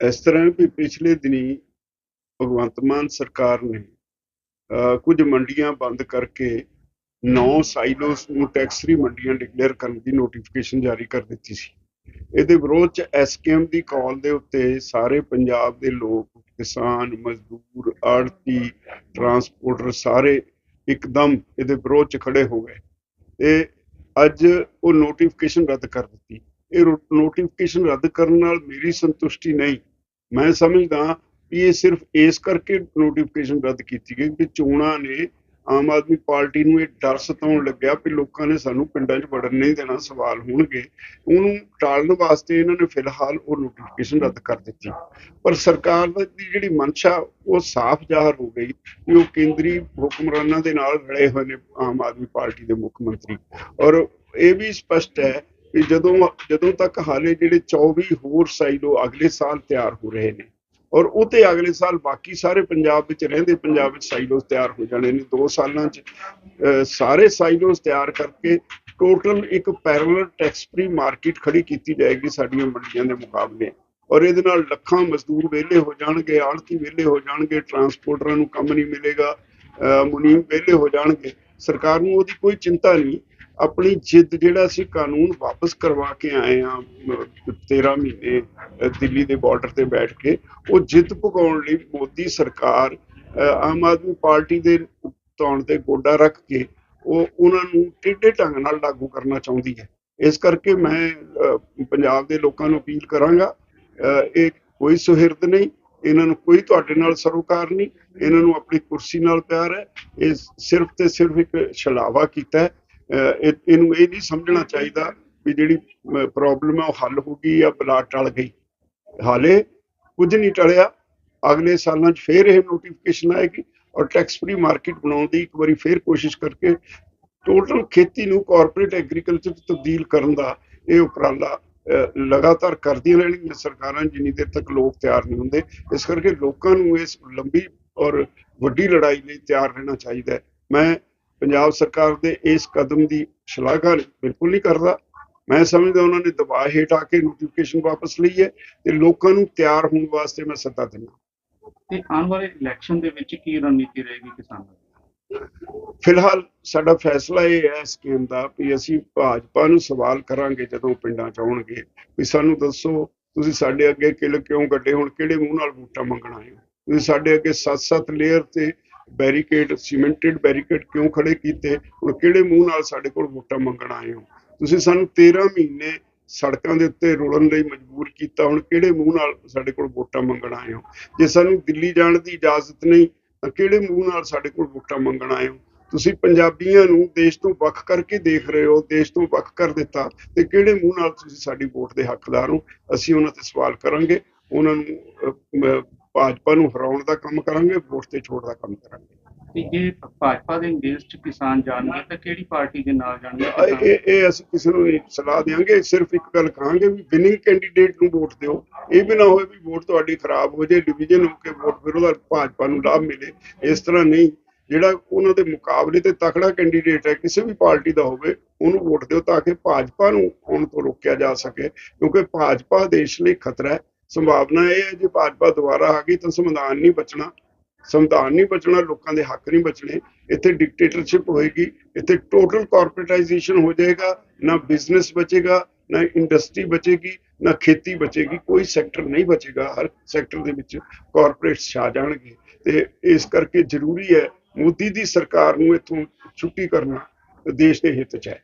ਇਸ ਤਰ੍ਹਾਂ ਵੀ ਪਿਛਲੇ ਦਿਨੀ ਭਗਵੰਤ ਮਾਨ ਸਰਕਾਰ ਨੇ ਕੁਝ ਮੰਡੀਆਂ ਬੰਦ ਕਰਕੇ 9 ਸਾਈਲੋਸ ਨੂੰ ਟੈਕਸ ਫ੍ਰੀ ਮੰਡੀਆਂ ਡਿਕਲੇਅਰ ਕਰਨ ਦੀ ਨੋਟੀਫਿਕੇਸ਼ਨ ਜਾਰੀ ਕਰ ਦਿੱਤੀ ਸੀ। ਇਹਦੇ ਵਿਰੋਧ ਚ ਐਸਕੇਐਮ ਦੀ ਕਾਲ ਦੇ ਉੱਤੇ ਸਾਰੇ ਪੰਜਾਬ ਦੇ ਲੋਕ, ਕਿਸਾਨ, ਮਜ਼ਦੂਰ ਆੜਤੀ ਟਰਾਂਸਪੋਰਟਰ ਸਾਰੇ ਇੱਕਦਮ ਇਹਦੇ ਵਿਰੋਧ ਚ ਖੜੇ ਹੋ ਗਏ। ਤੇ ਅੱਜ ਉਹ ਨੋਟੀਫਿਕੇਸ਼ਨ ਰੱਦ ਕਰ ਦਿੱਤੀ। ਇਹ ਨੋਟੀਫਿਕੇਸ਼ਨ ਰੱਦ ਕਰਨ ਨਾਲ ਮੇਰੀ ਸੰਤੁਸ਼ਟੀ ਨਹੀਂ। ਮੈਂ ਸਮਝਦਾ ਵੀ ਇਹ ਸਿਰਫ ਇਸ ਕਰਕੇ ਨੋਟੀਫਿਕੇਸ਼ਨ ਰੱਦ ਕੀਤੀ ਗਈ ਕਿ ਚੋਣਾਂ ਨੇ ਆਮ ਆਦਮੀ ਪਾਰਟੀ ਨੂੰ ਇਹ ਡਰ ਸਤਾਉਣ ਲੱਗਿਆ ਵੀ ਲੋਕਾਂ ਨੇ ਸਾਨੂੰ ਪਿੰਡਾਂ 'ਚ ਵੜਨ ਨਹੀਂ ਦੇਣਾ, ਸਵਾਲ ਹੋਣਗੇ। ਉਹਨੂੰ ਟਾਲਣ ਵਾਸਤੇ ਇਹਨਾਂ ਨੇ ਫਿਲਹਾਲ ਉਹ ਨੋਟੀਫਿਕੇਸ਼ਨ ਰੱਦ ਕਰ ਦਿੱਤੀ। ਪਰ ਸਰਕਾਰ ਦੀ ਜਿਹੜੀ ਮਨਸ਼ਾ, ਉਹ ਸਾਫ਼ ਜ਼ਾਹਰ ਹੋ ਗਈ ਕਿ ਉਹ ਕੇਂਦਰੀ ਹੁਕਮਰਾਨਾਂ ਦੇ ਨਾਲ ਰਲੇ ਹੋਏ ਨੇ ਆਮ ਆਦਮੀ ਪਾਰਟੀ ਦੇ ਮੁੱਖ ਮੰਤਰੀ। ਔਰ ਇਹ ਵੀ ਸਪਸ਼ਟ ਹੈ ਕਿ ਜਦੋਂ ਜਦੋਂ ਤੱਕ ਹਾਲੇ ਜਿਹੜੇ 24 ਹੋਰ ਸਾਈਲੋ ਅਗਲੇ ਸਾਲ ਤਿਆਰ ਹੋ ਰਹੇ ਨੇ ਔਰ ਉਹ ਤੇ ਅਗਲੇ ਸਾਲ ਬਾਕੀ ਸਾਰੇ ਪੰਜਾਬ ਵਿੱਚ ਰਹਿੰਦੇ ਪੰਜਾਬ ਵਿੱਚ ਸਾਈਲੋਸ ਤਿਆਰ ਹੋ ਜਾਣੇ ਨੇ 2 ਸਾਲਾਂ 'ਚ ਸਾਰੇ ਸਾਈਲੋਸ ਤਿਆਰ ਕਰਕੇ ਟੋਟਲ ਇੱਕ ਪੈਰਲਲ ਟੈਕਸ ਫ੍ਰੀ ਮਾਰਕੀਟ ਖੜੀ ਕੀਤੀ ਜਾਏਗੀ ਸਾਡੀਆਂ ਮੰਡੀਆਂ ਦੇ ਮੁਕਾਬਲੇ ਔਰ ਇਹਦੇ ਨਾਲ ਲੱਖਾਂ ਮਜ਼ਦੂਰ ਵਿਹਲੇ ਹੋ ਜਾਣਗੇ, ਆੜਤੀ ਵਿਹਲੇ ਹੋ ਜਾਣਗੇ ਟਰਾਂਸਪੋਰਟਰਾਂ ਨੂੰ ਕੰਮ ਨਹੀਂ ਮਿਲੇਗਾ ਮੁਨੀਮ ਵਿਹਲੇ ਹੋ ਜਾਣਗੇ, ਸਰਕਾਰ ਨੂੰ ਉਹਦੀ ਕੋਈ ਚਿੰਤਾ ਨਹੀਂ। ਆਪਣੀ ਜਿੱਦ ਜਿਹੜਾ ਅਸੀਂ ਕਾਨੂੰਨ ਵਾਪਸ ਕਰਵਾ ਕੇ ਆਏ ਆ 13 ਮਹੀਨੇ ਦਿੱਲੀ ਦੇ ਬਾਰਡਰ ਤੇ ਬੈਠ ਕੇ, ਉਹ ਜਿੱਦ ਪੁਗਾਉਣ ਲਈ ਮੋਦੀ ਸਰਕਾਰ ਆਮ ਆਦਮੀ ਪਾਰਟੀ ਦੇ ਤੌਣ ਤੇ ਗੋਡਾ ਰੱਖ ਕੇ ਉਹ ਉਹਨਾਂ ਨੂੰ ਟੇਢੇ ਢੰਗ ਨਾਲ ਲਾਗੂ ਕਰਨਾ ਚਾਹੁੰਦੀ ਹੈ। ਇਸ ਕਰਕੇ ਮੈਂ ਪੰਜਾਬ ਦੇ ਲੋਕਾਂ ਨੂੰ ਅਪੀਲ ਕਰਾਂਗਾ ਇਹ ਕੋਈ ਸੁਹਿਰਦ ਨਹੀਂ, ਇਹਨਾਂ ਨੂੰ ਕੋਈ ਤੁਹਾਡੇ ਨਾਲ ਸਰੋਕਾਰ ਨਹੀਂ, ਇਹਨਾਂ ਨੂੰ ਆਪਣੀ ਕੁਰਸੀ ਨਾਲ ਪਿਆਰ ਹੈ, ਇਹ ਸਿਰਫ ਤੇ ਸਿਰਫ ਇੱਕ ਛਲਾਵਾ ਕੀਤਾ ਹੈ। ਇਹਨੂੰ ਇਹ ਨਹੀਂ ਸਮਝਣਾ ਚਾਹੀਦਾ ਵੀ ਜਿਹੜੀ ਪ੍ਰੋਬਲਮ ਹੈ ਉਹ ਹੱਲ ਹੋ ਗਈ ਜਾਂ ਬਲਾ ਟਲ ਗਈ। ਹਾਲੇ ਕੁਝ ਨਹੀਂ ਟਲਿਆ। ਅਗਲੇ ਸਾਲਾਂ 'ਚ ਫੇਰ ਇਹ ਨੋਟੀਫਿਕੇਸ਼ਨ ਆਏਗੀ ਔਰ ਟੈਕਸ ਫ੍ਰੀ ਮਾਰਕੀਟ ਬਣਾਉਣ ਦੀ ਇੱਕ ਵਾਰੀ ਫੇਰ ਕੋਸ਼ਿਸ਼ ਕਰਕੇ ਟੋਟਲ ਖੇਤੀ ਨੂੰ ਕਾਰਪੋਰੇਟ ਐਗਰੀਕਲਚਰ 'ਚ ਤਬਦੀਲ ਕਰਨ ਦਾ ਇਹ ਉਪਰਾਲਾ ਲਗਾਤਾਰ ਕਰਦੀਆਂ ਰਹਿਣਗੀਆਂ ਸਰਕਾਰਾਂ ਜਿੰਨੀ ਦੇਰ ਤੱਕ ਲੋਕ ਤਿਆਰ ਨਹੀਂ ਹੁੰਦੇ। ਇਸ ਕਰਕੇ ਲੋਕਾਂ ਨੂੰ ਇਸ ਲੰਬੀ ਔਰ ਵੱਡੀ ਲੜਾਈ ਲਈ ਤਿਆਰ ਰਹਿਣਾ ਚਾਹੀਦਾ ਹੈ। ਮੈਂ ਪੰਜਾਬ ਸਰਕਾਰ ਦੇ ਇਸ ਕਦਮ ਦੀ ਸ਼ਲਾਘਾ ਬਿਲਕੁਲ ਨਹੀਂ ਕਰਦਾ। ਮੈਂ ਸਮਝਦਾ ਉਹਨਾਂ ਨੇ ਦਬਾਅ ਹੇਠ ਆ ਕੇ ਨੋਟੀਫਿਕੇਸ਼ਨ ਵਾਪਸ ਲਈ ਹੈ ਤੇ ਲੋਕਾਂ ਨੂੰ ਤਿਆਰ ਹੋਣ ਵਾਸਤੇ ਮੈਂ ਸੱਦਾ ਦਿੰਦਾ। ਤੇ ਆਉਣ ਵਾਲੇ ਇਲੈਕਸ਼ਨ ਦੇ ਵਿੱਚ ਕੀ ਰਣਨੀਤੀ ਰਹੇਗੀ ਕਿਸਾਨਾਂ ਦੀ? ਫਿਲਹਾਲ ਸਾਡਾ ਫੈਸਲਾ ਇਹ ਹੈ ਸਕੀਮ ਦਾ ਵੀ ਅਸੀਂ ਭਾਜਪਾ ਨੂੰ ਸਵਾਲ ਕਰਾਂਗੇ ਜਦੋਂ ਪਿੰਡਾਂ ਚ ਆਉਣਗੇ। ਵੀ ਸਾਨੂੰ ਦੱਸੋ ਤੁਸੀਂ ਸਾਡੇ ਅੱਗੇ ਕਿਲ ਕਿਉਂ ਗੱਡੇ ਹੁਣ? ਕਿਹੜੇ ਮੂੰਹ ਨਾਲ ਵੋਟਾਂ ਮੰਗਣ ਆਏ ਹੋ? ਤੁਸੀਂ ਸਾਡੇ ਅੱਗੇ ਸੱਤ-ਸੱਤ ਲੇਅਰ ਤੇ ਬੈਰੀਕੇਡ ਸੀਮੈਂਟਡ ਬੈਰੀਕੇਡ ਕਿਉਂ ਖੜੇ ਕੀਤੇ? ਹੁਣ ਕਿਹੜੇ ਮੂੰਹ ਨਾਲ ਸਾਡੇ ਕੋਲ ਵੋਟਾਂ ਮੰਗਣ ਆਏ ਹੋ? ਤੁਸੀਂ ਸਾਨੂੰ 13 ਮਹੀਨੇ ਸੜਕਾਂ ਦੇ ਉੱਤੇ ਰੁਲਣ ਲਈ ਮਜਬੂਰ ਕੀਤਾ ਹੁਣ ਕਿਹੜੇ ਮੂੰਹ ਨਾਲ ਸਾਡੇ ਕੋਲ ਵੋਟਾਂ ਮੰਗਣ ਆਏ ਹੋ? ਜੇ ਸਾਨੂੰ ਦਿੱਲੀ ਜਾਣ ਦੀ ਇਜਾਜ਼ਤ ਨਹੀਂ ਤਾਂ ਕਿਹੜੇ ਮੂੰਹ ਨਾਲ ਸਾਡੇ ਕੋਲ ਵੋਟਾਂ ਮੰਗਣ ਆਏ ਹੋ? ਤੁਸੀਂ ਪੰਜਾਬੀਆਂ ਨੂੰ ਦੇਸ਼ ਤੋਂ ਵੱਖ ਕਰਕੇ ਦੇਖ ਰਹੇ ਹੋ ਦੇਸ਼ ਤੋਂ ਵੱਖ ਕਰ ਦਿੱਤਾ ਤੇ ਕਿਹੜੇ ਮੂੰਹ ਨਾਲ ਤੁਸੀਂ ਸਾਡੀ ਵੋਟ ਦੇ ਹੱਕਦਾਰ ਹੋ? ਅਸੀਂ ਉਹਨਾਂ ਤੇ ਸਵਾਲ ਕਰਾਂਗੇ ਉਹਨਾਂ ਨੂੰ ਅਹ, ਭਾਜਪਾ ਨੂੰ ਹਰਾਉਣ ਦਾ ਕੰਮ ਕਰਾਂਗੇ ਵੋਟ ਤੇ ਛੋੜ ਦਾ ਕੰਮ ਕਰਾਂਗੇ। ਤੇ ਜੇ ਭਾਜਪਾ ਦੇ ਚ ਕਿਸਾਨ ਜਾਣਗੇ ਤਾਂ ਕਿਹੜੀ ਪਾਰਟੀ ਦੇ ਨਾਲ ਜਾਣਗੇ? ਇਹ ਇਹ ਅਸੀਂ ਕਿਸੇ ਨੂੰ ਸਲਾਹ ਦੇਵਾਂਗੇ ਸਿਰਫ ਇੱਕ ਗੱਲ ਕਹਾਂਗੇ ਵੀ ਵਿਨਿੰਗ ਕੈਂਡੀਡੇਟ ਨੂੰ ਵੋਟ ਦਿਓ। ਇਹ ਵੀ ਨਾ ਹੋਵੇ ਵੀ ਵੋਟ ਤੁਹਾਡੀ ਖਰਾਬ ਹੋ ਜਾਏ ਡਿਵੀਜ਼ਨ ਹੋ ਕੇ ਵੋਟ ਵਿਰੋਧ ਭਾਜਪਾ ਨੂੰ ਲਾਭ ਮਿਲੇ। ਇਸ ਤਰ੍ਹਾਂ ਨਹੀਂ। ਜਿਹੜਾ ਉਹਨਾਂ ਦੇ ਮੁਕਾਬਲੇ ਤੇ ਤਕੜਾ ਕੈਂਡੀਡੇਟ ਹੈ ਕਿਸੇ ਵੀ ਪਾਰਟੀ ਦਾ ਹੋਵੇ ਉਹਨੂੰ ਵੋਟ ਦਿਓ ਤਾਂ ਕਿ ਭਾਜਪਾ ਨੂੰ ਆਉਣ ਤੋਂ ਰੋਕਿਆ ਜਾ ਸਕੇ। ਕਿਉਂਕਿ ਭਾਜਪਾ ਦੇਸ਼ ਲਈ ਖਤਰਾ ਹੈ। ਸੰਭਾਵਨਾ ਇਹ ਹੈ ਜੇ ਭਾਜਪਾ ਦੁਬਾਰਾ ਆ ਗਈ ਤਾਂ ਸੰਵਿਧਾਨ ਨਹੀਂ ਬਚਣਾ। ਸੰਵਿਧਾਨ ਨਹੀਂ ਬਚਣਾ, ਲੋਕਾਂ ਦੇ ਹੱਕ ਨਹੀਂ ਬਚਣੇ। ਇੱਥੇ ਡਿਕਟੇਟਰਸ਼ਿਪ ਹੋਏਗੀ, ਇੱਥੇ ਟੋਟਲ ਕਾਰਪੋਰੇਟਾਈਜੇਸ਼ਨ ਹੋ ਜਾਏਗਾ। ਨਾ ਬਿਜ਼ਨਸ ਬਚੇਗਾ, ਨਾ ਇੰਡਸਟਰੀ ਬਚੇਗੀ, ਨਾ ਖੇਤੀ ਬਚੇਗੀ। ਕੋਈ ਸੈਕਟਰ ਨਹੀਂ ਬਚੇਗਾ, ਹਰ ਸੈਕਟਰ ਦੇ ਵਿੱਚ ਕਾਰਪੋਰੇਟਸ ਛਾ ਜਾਣਗੇ। ਤੇ ਇਸ ਕਰਕੇ ਜ਼ਰੂਰੀ ਹੈ ਮੋਦੀ ਦੀ ਸਰਕਾਰ ਨੂੰ ਇਥੋਂ ਛੁੱਟੀ ਕਰਨਾ ਦੇਸ਼ ਦੇ ਹਿੱਤ 'ਚ ਹੈ।